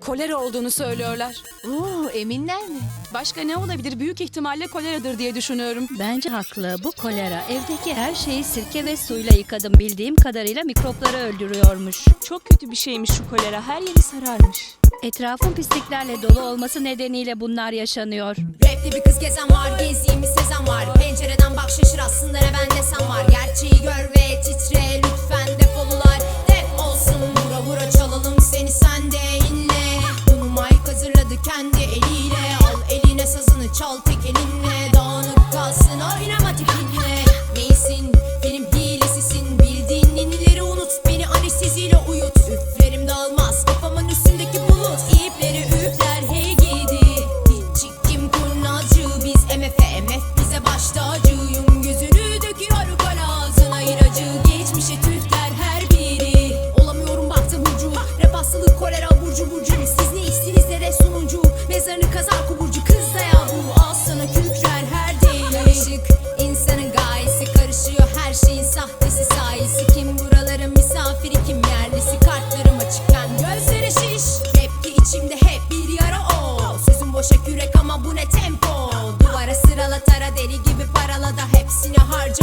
Kolera olduğunu söylüyorlar. Oo, eminler mi? Başka ne olabilir? Büyük ihtimalle koleradır diye düşünüyorum. Bence haklı. Bu kolera. Evdeki her şeyi sirke ve suyla yıkadım. Bildiğim kadarıyla mikropları öldürüyormuş. Çok kötü bir şeymiş şu kolera. Her yeri sararmış. Etrafın pisliklerle dolu olması nedeniyle bunlar yaşanıyor. Rapte bir kız gezen var gezdiğimiz sezen var Pencereden bak şaşır aslında ne bende Çal tekeninle dağınık kalsın oynama tipini Mesleğin sahtesi sayesi kim? Buraların misafiri kim? Yerlisi Kartlarım açıkken gözleri şiş Tepki içimde hep bir yara o. Sözüm boşa kürek ama bu ne tempo? Duvara sırala tara deli gibi parala da hepsini harca.